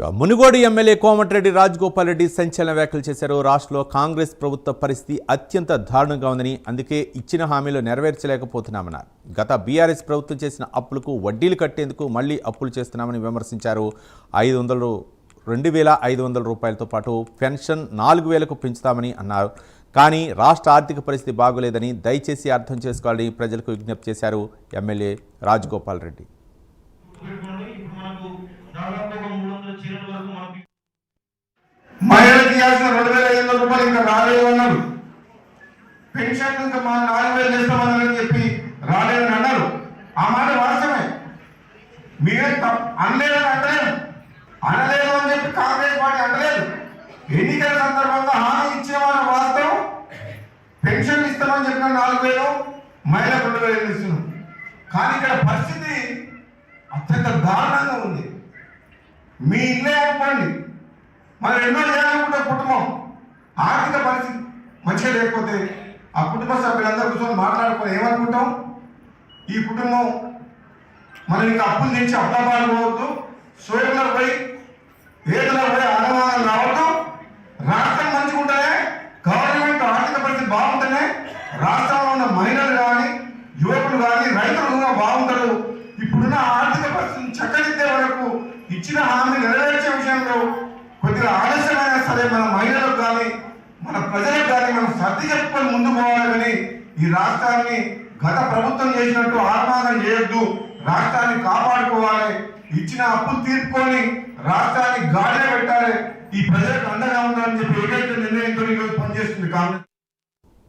Munugode MLA Komatireddy Rajagopal Reddy సంచలన వ్యాఖ్యలు చేశారు. రాష్ట్రంలో కాంగ్రెస్ ప్రభుత్వ పరిస్థితి అత్యంత దారుణంగా ఉందని అందుకే ఇచ్చిన హామీలు నెరవేర్చలేకపోతున్నామన్నారు. గత బీఆర్ఎస్ ప్రభుత్వం చేసిన అప్పులకు వడ్డీలు కట్టేందుకు మళ్ళీ అప్పులు చేస్తున్నామని విమర్శించారు. ఐదు వందలు రెండు వేల ఐదు వందల రూపాయలతో పాటు పెన్షన్ నాలుగు వేలకు పెంచుతామని అన్నారు. కానీ రాష్ట్ర ఆర్థిక పరిస్థితి బాగోలేదని దయచేసి అర్థం చేసుకోవాలని ప్రజలకు విజ్ఞప్తి చేశారు ఎమ్మెల్యే రాజగోపాల్ రెడ్డి. మహిళలకు ఇవ్వాల్సిన రెండు వేల ఐదు వందల రూపాయలు ఇంకా రాలేదు అన్నారు పెన్షన్ ఇంకా మా నాలుగు వేలు చేస్తామన్నారని చెప్పి రాలేదని అన్నారు. ఆ మాట వాస్తవమే. మీరే తప్ప- అనలేదని అంటలేదు అనలేదు అని చెప్పి కాంగ్రెస్ పార్టీ అంటలేదు. ఎన్నికల సందర్భంగా హామీ ఇచ్చేవారు వాస్తవం. పెన్షన్ ఇస్తామని చెప్పిన నాలుగు వేలు మహిళలకు రెండు వేలు ఇస్తున్నాం కానీ ఇక్కడ పరిస్థితి అత్యంత దారుణంగా ఉంది. మీ ఇల్లే అనుకోండి. మనం ఎన్నో చేయాలనుకుంటే కుటుంబం. ఆర్థిక పరిస్థితి మంచిగా లేకపోతే ఆ కుటుంబ సభ్యులందరూ కూర్చొని మాట్లాడుకొని ఏమనుకుంటాం? ఈ కుటుంబం మనం ఇంకా అప్పులు తెచ్చి అప్పాలు పోవద్దు. సోయంలో పోయి పేదలో పోయి అనుమానాలు రావద్దు. రాష్ట్రం మంచిగా ఉంటేనే గవర్నమెంట్ ఆర్థిక పరిస్థితి బాగుంటేనే రాష్ట్రంలో ఉన్న మహిళలు కానీ యువకులు కానీ రైతులు కూడా బాగుంటారు. ఇప్పుడున్న ఆర్థిక పరిస్థితిని చక్కదిద్దే వరకు ఇచ్చిన హామీ నెరవేర్చే విషయంలో కొద్దిగా ఆలస్యమైనా సరే మన మహిళలకు కానీ మన ప్రజలకు కానీ మనం సర్ది చెప్పుకొని ముందు పోవాలి కానీ ఈ రాష్ట్రాన్ని గత ప్రభుత్వం చేసినట్టు ఆత్మానం చేయొద్దు. రాష్ట్రాన్ని కాపాడుకోవాలి. ఇచ్చిన అప్పులు తీర్చుకొని రాష్ట్రాన్ని గాడిలో పెట్టాలి. ఈ ప్రజలకు అండగా ఉండాలని